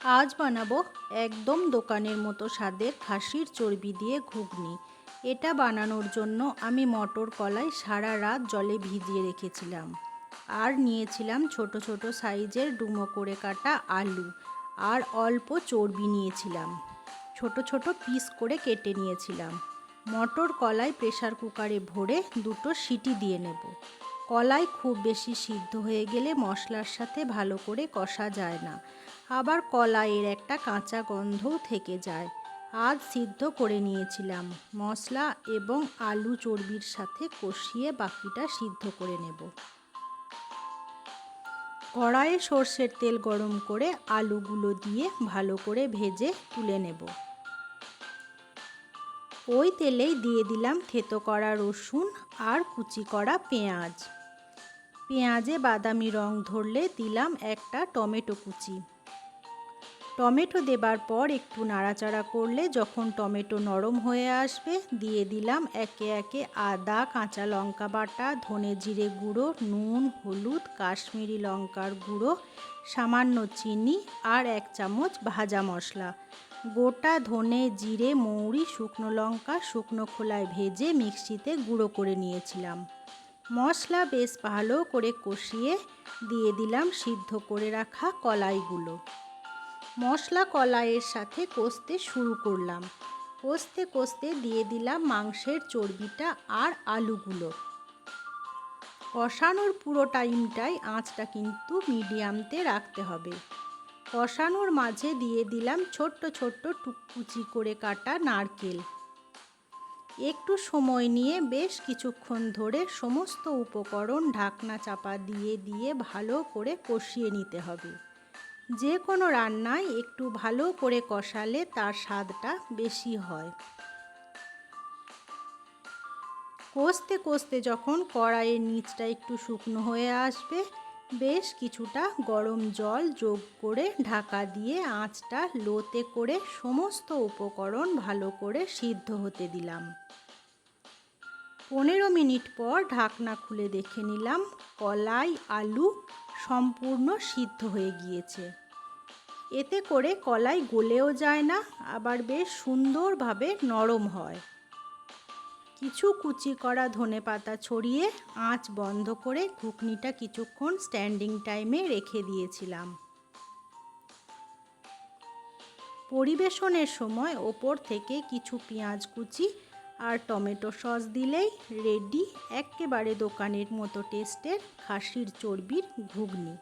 আজ বানাবো একদম দোকানের মতো স্বাদের খাসির চর্বি দিয়ে ঘুগনি। এটা বানানোর জন্য আমি মটর কলাই সারা রাত জলে ভিজিয়ে রেখেছিলাম। আর নিয়েছিলাম ছোট ছোট সাইজের ডুমো করে কাটা আলু। আর অল্প চর্বি নিয়েছিলাম। ছোট ছোট পিস করে কেটে নিয়েছিলাম। মটর কলাই প্রেসার কুকারে ভরে দুটো সিটি দিয়ে নেব। কলাই খুব বেশি সিদ্ধ হয়ে গেলে মশলার সাথে ভালো করে কষা যায় না। আবার কলাইয়ের একটা কাঁচা গন্ধও থেকে যায়। আজ সিদ্ধ করে নিয়েছিলাম। মশলা এবং আলু চর্বির সাথে কষিয়ে বাকিটা সিদ্ধ করে নেব। কড়াইয়ে সর্ষের তেল গরম করে আলুগুলো দিয়ে ভালো করে ভেজে তুলে নেব। ওই তেলেই দিয়ে দিলাম থেতো করা রসুন আর কুচি করা পেঁয়াজ। পেঁয়াজে বাদামি রং ধরলে দিলাম একটা টমেটো কুচি। টমেটো দেবার পর একটু নাড়াচাড়া করলে যখন টমেটো নরম হয়ে আসবে, দিয়ে দিলাম একে একে আদা, কাঁচা লঙ্কা বাটা, ধনে জিরে গুঁড়ো, নুন, হলুদ, কাশ্মীরি লঙ্কার গুঁড়ো, সামান্য চিনি আর এক চামচ ভাজা মশলা। গোটা ধনে জিরে, মৌরি, শুকনো লঙ্কা, শুকনো খোলায় ভেজে মিক্সিতে গুঁড়ো করে নিয়েছিলাম। মশলা বেশ ভালো করে কষিয়ে দিয়ে দিলাম সিদ্ধ করে রাখা কলাইগুলো। মশলা কলাইয়ের সাথে কষতে শুরু করলাম। কষতে কষতে দিয়ে দিলাম মাংসের চর্বিটা আর আলুগুলো। কষানোর পুরো টাইমটাই আঁচটা কিন্তু মিডিয়ামতে রাখতে হবে। কষানোর মাঝে দিয়ে দিলাম ছোট্ট ছোট্ট টুকুচি করে কাটা নারকেল। একটু সময় নিয়ে বেশ কিছুক্ষণ ধরে সমস্ত উপকরণ ঢাকনা চাপা দিয়ে দিয়ে ভালো করে কষিয়ে নিতে হবে। যে কোনো রান্নায় একটু ভালো করে কষালে তার স্বাদটা বেশি হয়। কষতে কষতে যখন কড়াইয়ের নিচটা একটু শুকনো হয়ে আসবে, বেশ কিছুটা গরম জল যোগ করে ঢাকা দিয়ে আঁচটা লোতে করে সমস্ত উপকরণ ভালো করে সিদ্ধ হতে দিলাম। পনেরো মিনিট পর ঢাকনা খুলে দেখে নিলাম, কলাই, আলু সম্পূর্ণ সিদ্ধ হয়ে গিয়েছে। এতে করে কলাই গলেও যায় না, আবার বেশ সুন্দরভাবে নরম হয়। কিছু কুচি করা ধনে পাতা ছড়িয়ে আঁচ বন্ধ করে ঘুগনিটা কিছুক্ষণ স্ট্যান্ডিং টাইমে রেখে দিয়েছিলাম। পরিবেশনের সময় ওপর থেকে কিছু পেঁয়াজ কুচি আর টমেটো সস দিলেই রেডি একেবারে দোকানের মতো টেস্টের খাসির চর্বির ঘুগনি।